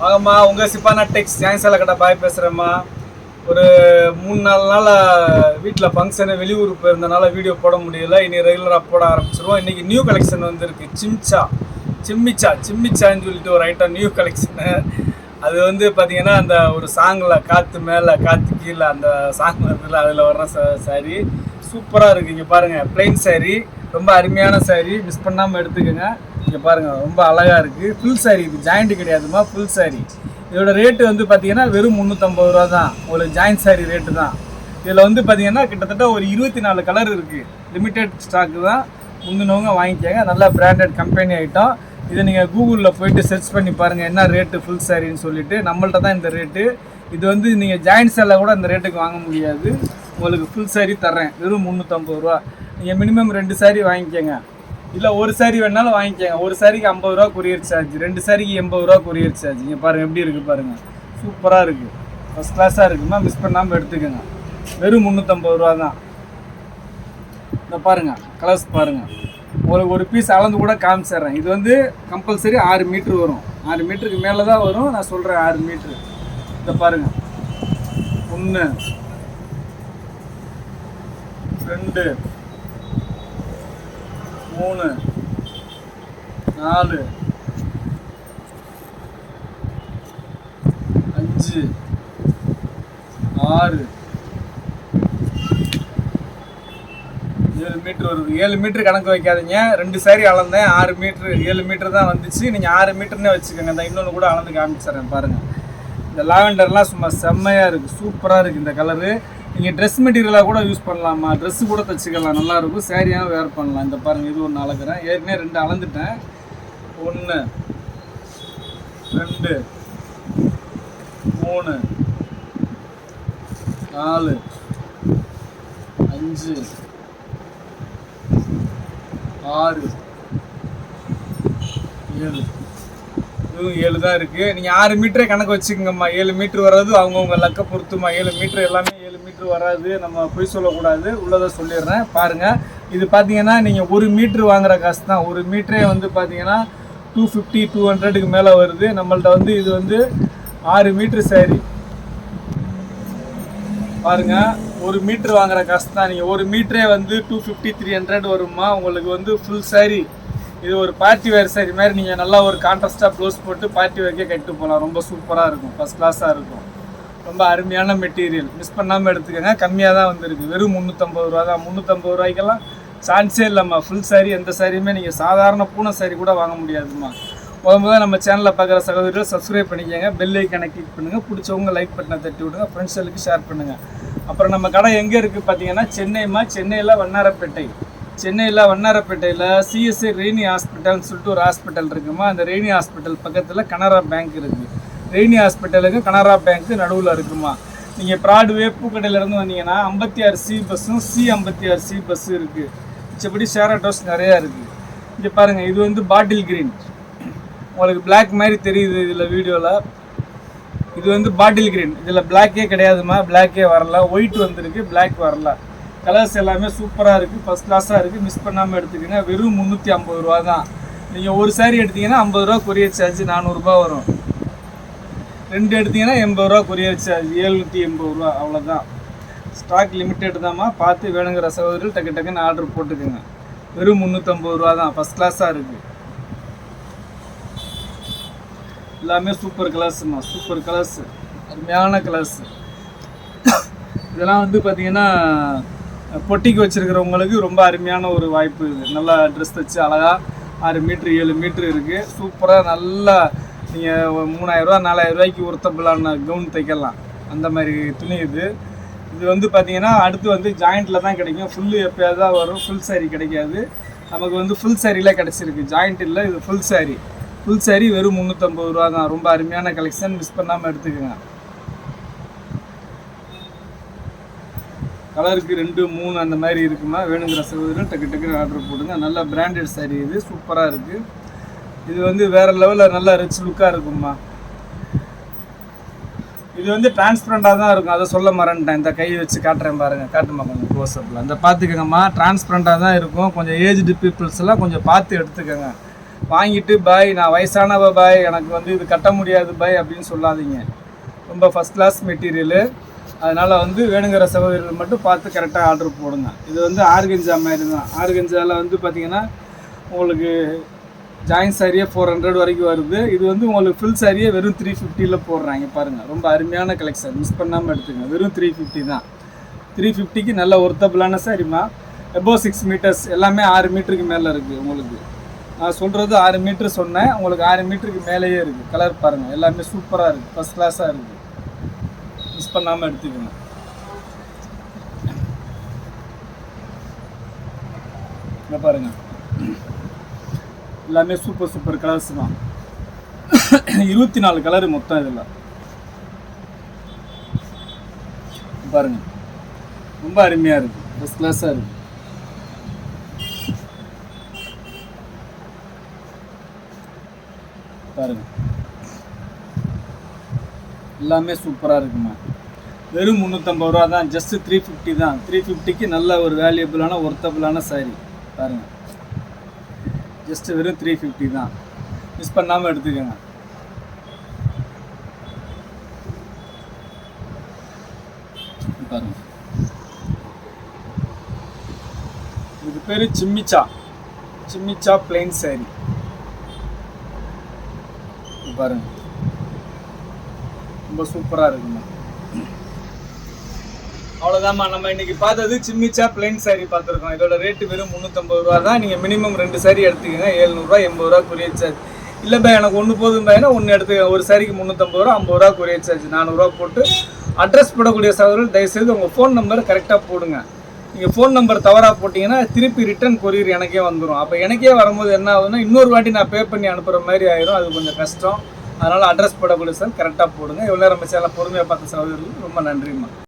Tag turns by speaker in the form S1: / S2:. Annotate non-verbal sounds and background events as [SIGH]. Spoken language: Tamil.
S1: வாங்கம்மா உங்கள் சிப்பானா டெக்ஸ் ஜாயின்சால கடை பாய் பேசுகிறேம்மா ஒரு மூணு நாலு நாள் வீட்டில் ஃபங்க்ஷனு வெளியூர் போயிருந்தனால வீடியோ போட முடியல. இனி ரெகுலராக போட ஆரம்பிச்சிருவோம். இன்றைக்கி நியூ கலெக்ஷன் வந்துருக்கு. சிம்ச்சா சிம்மிச்சா சிம்மிச்சான்னு சொல்லிட்டு ஒரு ஐட்டம் நியூ கலெக்ஷனு அது வந்து பார்த்தீங்கன்னா அந்த ஒரு சாங்கில் காற்று மேலே காற்று கீழே அந்த சாங் வருதுல அதில் வர்ற ச சாரி சூப்பராக இருக்குது இங்கே பாருங்கள் பிளெயின் சாரி ரொம்ப அருமையான சாரி மிஸ் பண்ணாமல் எடுத்துக்கோங்க. இங்கே பாருங்கள் ரொம்ப அழகாக இருக்குது ஃபுல் சாரி இது ஜாயிண்ட் கிடையாதுமா ஃபுல் சாரி இதோட ரேட்டு வந்து பார்த்தீங்கன்னா வெறும் முந்நூற்றம்பது ரூபா தான். உங்களுக்கு ஜாயிண்ட் சாரி ரேட்டு தான். இதில் வந்து பார்த்தீங்கன்னா கிட்டத்தட்ட ஒரு இருபத்தி நாலு கலர் இருக்குது லிமிடெட் ஸ்டாக்கு தான். முந்தினவங்க வாங்கிக்கோங்க. நல்லா பிராண்டட் கம்பெனி ஐட்டம் இதை நீங்கள் கூகுளில் போயிட்டு சர்ச் பண்ணி பாருங்கள் என்ன ரேட்டு ஃபுல் சாரின்னு சொல்லிட்டு. நம்மள்ட்ட தான் இந்த ரேட்டு இது வந்து நீங்கள் ஜாயிண்ட் சேலில் கூட இந்த ரேட்டுக்கு வாங்க முடியாது. உங்களுக்கு ஃபுல் சாரி தர்றேன். வெறும் முந்நூற்றம்பது ரூபா. நீங்கள் மினிமம் ரெண்டு சாரி வாங்கிக்கோங்க. இல்லை ஒரு சாரி வேணாலும் வாங்கிக்கோங்க. ஒரு சாரிக்கு ஐம்பது ரூபா கொரியர் சார்ஜ் ரெண்டு சாரிக்கு எண்பது ரூபா கொரியர் சார்ஜ் இங்கே பாருங்கள் எப்படி இருக்குது பாருங்கள் சூப்பராக இருக்குது ஃபஸ்ட் கிளாஸாக இருக்குமா? மிஸ் பண்ணாமல் எடுத்துக்கோங்க. வெறும் முந்நூற்றம்பது ரூபா தான். இந்த பாருங்க கலர்ஸ் பாருங்க. ஒரு ஒரு பீஸ் அளந்து கூட காமிச்சிடுறேன். இது வந்து கம்பல்சரி ஆறு மீட்ரு வரும். ஆறு மீட்டருக்கு மேலே தான் வரும். நான் சொல்கிறேன் ஆறு மீட்ரு இந்த பாருங்கள் ஒன்று ரெண்டு மூணு நாலு அஞ்சு ஆறு ஏழு மீட்ரு வருது ஏழு மீட்ரு கணக்கு வைக்காதீங்க. ரெண்டு சாரி அளந்தேன் ஆறு மீட்ரு ஏழு மீட்ரு தான் வந்துச்சு. நீங்கள் ஆறு மீட்டர்னே வச்சுக்கோங்க. இந்த இன்னொன்று கூட அளந்து காமிச்சிடுறேன் பாருங்கள் இந்த லாவெண்டர்லாம் சும்மா செம்மையாக இருக்குது சூப்பராக இருக்குது இந்த கலரு நீங்கள் ட்ரெஸ் மெட்டீரியலாக கூட யூஸ் பண்ணலாமா? ட்ரெஸ்ஸு கூட தைச்சிக்கலாம். நல்லாயிருக்கும் சேரீயாக வேர் பண்ணலாம். இந்த பாருங்கள் இது ஒன்று அளக்குறேன். ஏற்கனவே ரெண்டு அளந்துட்டேன். ஒன்று ரெண்டு மூணு நாலு அஞ்சு ஆறு ஏழு. இதுவும் ஏழு தான் இருக்குது நீங்கள் ஆறு மீட்டரே கணக்கு வச்சுக்கோங்கம்மா. ஏழு மீட்ரு வர்றது அவங்கவுங்க லக்கை பொறுத்துமா ஏழு மீட்ரு எல்லாமே மீட்ரு வராது நம்ம பொய் சொல்லக்கூடாது. உள்ளதை சொல்லிடுறேன். பாருங்கள் இது பார்த்தீங்கன்னா நீங்கள் ஒரு மீட்ரு வாங்குற காசு தான் ஒரு மீட்ரே வந்து பார்த்தீங்கன்னா டூ ஃபிஃப்டி டூ ஹண்ட்ரடுக்கு மேலே வருது. நம்மள்ட்ட வந்து இது வந்து ஆறு மீட்ரு சேரீ பாருங்க. ஒரு மீட்ரு வாங்குற காசு தான் நீங்கள் ஒரு மீட்டரே வந்து டூ ஃபிஃப்டி த்ரீ ஹண்ட்ரட் வருமா உங்களுக்கு வந்து ஃபுல் saree. இது ஒரு பார்ட்டி வேர் சாரி மாதிரி நீங்கள் நல்லா ஒரு கான்ட்ராஸ்டாக க்ளோஸ் போட்டு பார்ட்டி வேர்க்கே கட்டிட்டு போகலாம் ரொம்ப சூப்பராக இருக்கும். ஃபஸ்ட் கிளாஸாக இருக்கும். ரொம்ப அருமையான மெட்டீரியல். மிஸ் பண்ணாமல் எடுத்துக்கோங்க. கம்மியாக தான் வந்திருக்கு. வெறும் முந்நூற்றம்பது ரூபா தான். முந்நூற்றம்பது ரூபாய்க்கெல்லாம் சான்ஸே இல்லைம்மா. ஃபுல் சாரி எந்த சாரியுமே நீங்கள் சாதாரண பூனை சாரி கூட வாங்க முடியாதும்மா. முத முதல் நம்ம சேனலில் பார்க்குற சகோதரர்கள் சப்ஸ்கிரைப் பண்ணிக்கோங்க. பெல் ஐக்கனை கிளிக் பண்ணுங்கள் பிடிச்சவங்க லைக் பட்டனை தட்டி விடுங்க. ஃப்ரெண்ட்ஸுக்கு ஷேர் பண்ணுங்கள் அப்புறம் நம்ம கடை எங்கே இருக்குது பார்த்தீங்கன்னா சென்னைமா சென்னையில் வண்ணாரப்பேட்டை. சென்னையில் வண்ணாரப்பேட்டையில் சிஎஸ்ஐ ரெய்னி ஹாஸ்பிட்டல்னு சொல்லிட்டு ஒரு ஹாஸ்பிட்டல் இருக்குமா அந்த ரெய்னி ஹாஸ்பிட்டல் பக்கத்தில் கனரா பேங்க் இருக்குது ரெய்னி ஹாஸ்பிட்டலுக்கு கனரா பேங்க்கு நடுவில் இருக்குமா? நீங்கள் ப்ராட்வே பூக்கடையிலேருந்து வந்தீங்கன்னா ஐம்பத்தி ஆறு சி பஸ்ஸும் சி ஐம்பத்தி ஆறு சி பஸ்ஸு இருக்குது மிச்சப்படி ஷேர் ஆட்டோஸ் நிறையா இருக்குது இங்கே பாருங்கள் இது வந்து பாட்டில் கிரீன். உங்களுக்கு பிளாக் மாதிரி தெரியுது இதில் வீடியோவில் இது வந்து பாட்டில் கிரீன். இதில் பிளாக்கே கிடையாதுமா? பிளாக்கே வரல. ஒயிட் வந்திருக்கு பிளாக் வரல. கலர்ஸ் எல்லாமே சூப்பராக இருக்குது ஃபஸ்ட் கிளாஸாக இருக்குது மிஸ் பண்ணாமல் எடுத்துக்கோங்க. வெறும் முந்நூற்றி ஐம்பது ரூபா தான் நீங்கள் ஒரு சாரி எடுத்தீங்கன்னா ஐம்பது ரூபா கொரியர் சார்ஜ் நானூறுரூபா வரும். ரெண்டு எடுத்தீங்கன்னா எண்பது ரூபா கொரியர் சார்ஜ் ஏழ்நூற்றி எண்பது ரூபா அவ்வளோதான் ஸ்டாக் லிமிட்டெட் தாம்மா. பார்த்து வேணுங்கிற சகோதரர்கள் டக்கு டக்குன்னு ஆர்டர் போட்டுக்கோங்க. வெறும் முந்நூற்றம்பது ரூபா தான். ஃபஸ்ட் கிளாஸாக இருக்குது எல்லாமே சூப்பர் கலர்ஸுமா சூப்பர் கலர்ஸ் அருமையான கலர்ஸ் இதெல்லாம் வந்து பார்த்தீங்கன்னா பொட்டிக்கு வச்சுருக்கிறவங்களுக்கு ரொம்ப அருமையான ஒரு வாய்ப்பு இது. நல்லா ட்ரெஸ் தைச்சு அழகாக ஆறு மீட்ரு ஏழு மீட்ரு இருக்குது சூப்பராக நல்லா நீங்கள் மூணாயிரரூவா நாலாயிரம் ரூபாய்க்கு கவுன் தைக்கலாம். அந்த மாதிரி துணி இது. இது வந்து பார்த்தீங்கன்னா அடுத்து வந்து ஜாயிண்ட்டில் தான் கிடைக்கும். ஃபுல்லு எப்போயாவது தான் வரும். ஃபுல் சாரீ கிடைக்காது. நமக்கு வந்து ஃபுல் சாரியில் கிடச்சிருக்கு. ஜாயிண்ட் இல்லை இது ஃபுல் சாரீ ஃபுல் சாரீ வெறும் முந்நூற்றம்பது ரூபா தான். ரொம்ப அருமையான கலெக்ஷன் மிஸ் பண்ணாமல் எடுத்துக்கோங்க. கலருக்கு ரெண்டு மூணு அந்த மாதிரி இருக்குமா? வேணுங்கிற சகோதரர் டக்கு டக்குன்னு ஆர்டர் போடுங்க. நல்ல பிராண்டட் சாரீ இது. சூப்பராக இருக்குது இது வந்து வேறு லெவலில் நல்லா ரிச் லுக்காக இருக்கும்மா. இது வந்து டிரான்ஸ்பரண்டாக தான் இருக்கும். அதை சொல்ல மறந்துட்டேன். இந்த கை வச்சு காட்டுறேன் பாருங்கள் காட்டுமா கொஞ்சம் க்ளோஸ்அப்பில் இந்த பார்த்துக்கங்கம்மா. டிரான்ஸ்பரண்டாக தான் இருக்கும். கொஞ்சம் ஏஜ்டு பீப்புள்ஸ் எல்லாம் கொஞ்சம் பார்த்து எடுத்துக்கோங்க. வாங்கிட்டு பாய் நான் வயசானவ பாய். எனக்கு வந்து இது கட்ட முடியாது பாய் அப்படின்னு சொல்லாதீங்க. ரொம்ப ஃபஸ்ட் கிளாஸ் மெட்டீரியலு அதனால் வந்து வேணுங்கிற சகோதரிகள் மட்டும் பார்த்து கரெக்டாக ஆர்டர் போடுங்க. இது வந்து ஆர்கெஞ்சா மாதிரி தான். ஆர்கெஞ்சாவில் வந்து பார்த்தீங்கன்னா உங்களுக்கு ஜாயின் சாரியே ஃபோர் ஹண்ட்ரட் வரைக்கும் வருது. இது வந்து உங்களுக்கு ஃபுல் சாரியே வெறும் த்ரீ ஃபிஃப்டியில் போடுறாங்க. பாருங்கள் ரொம்ப அருமையான கலெக்ஷன் மிஸ் பண்ணாமல் எடுத்துங்க வெறும் த்ரீ ஃபிஃப்டி தான். த்ரீ ஃபிஃப்டிக்கு நல்ல ஒர்த்தபிளான சாரிம்மா எபோ சிக்ஸ் மீட்டர்ஸ் எல்லாமே ஆறு மீட்டருக்கு மேலே இருக்குது உங்களுக்கு. நான் சொல்கிறது ஆறு மீட்ரு சொன்னேன். உங்களுக்கு ஆறு மீட்டருக்கு மேலேயே இருக்குது கலர் பாருங்கள் எல்லாமே சூப்பராக இருக்குது ஃபஸ்ட் கிளாஸாக இருக்குது மிஸ் பண்ணாமல் எடுத்துக்கோங்க. இங்கே பாருங்கள் எல்லாமே சூப்பர் சூப்பர் கலர்ஸ் தான். [COUGHS] இருபத்தி நாலு கலர் மொத்தம் இதில். பாருங்க. ரொம்ப அருமையாக இருக்குது ஃபஸ்ட் கிளாஸாக இருக்குது பாருங்க. எல்லாமே சூப்பராக இருக்குமா? வெறும் முந்நூற்றம்பது ரூபா தான். ஜஸ்ட்டு த்ரீ ஃபிஃப்டி தான். த்ரீ ஃபிஃப்டிக்கு நல்ல ஒரு வேல்யூபிளான ஒர்த்தபிளான சாரி பாருங்கள் ஜஸ்ட்டு வெறும் த்ரீ ஃபிஃப்டி தான். மிஸ் பண்ணாமல் எடுத்துக்கோங்க. பாருங்க. இது பேர் சிம்மிச்சா. சிம்மிச்சா பிளெயின் சாரி பாருங்க. ரொம்ப சூப்பராக இருக்குமா அவ்வளோதாம்மா நம்ம இன்னைக்கு பார்த்தது சிம்மிச்சா பிளைன் சாரி பார்த்துருக்கோம். இதோட ரேட்டு வெறும் முந்நூற்றம்பது ரூபா தான். நீங்கள் மினிமம் ரெண்டு சாரி எடுத்துக்கங்க ஏழ்நூறுவா எண்பது ரூபா கொரியர் சார்ஜ் இல்லைப்பா எனக்கு ஒன்று போதும் பையனா ஒன்று எடுத்துக்க ஒரு சாரிக்கு முந்நூற்றம்பது ரூபா ஐம்பது ரூபா கொரியர் சார்ஜ் நானூறுரூவா போட்டு அட்ரஸ் போடக்கூடிய சகோதரர்கள் தயவுசெய்து உங்கள் ஃபோன் நம்பரை கரெக்டாக போடுங்க. நீங்கள் ஃபோன் நம்பர் தவறாக போட்டிங்கன்னா திருப்பி ரிட்டர்ன் கொரியர் எனக்கே வந்துடும் அப்போ எனக்கே வரும்போது என்ன ஆகுதுன்னா இன்னொரு வாட்டி நான் பே பண்ணி அனுப்புகிற மாதிரி ஆயிரும். அது கொஞ்சம் கஷ்டம். அதனால் அட்ரஸ் போடக்கூடிய சார் கரெக்டாக போடுங்க. இவ்வளோ நேரம் நம்ம சேனல் பொறுமையாக பார்த்த சகோதரர்களுக்கு ரொம்ப நன்றிம்மா.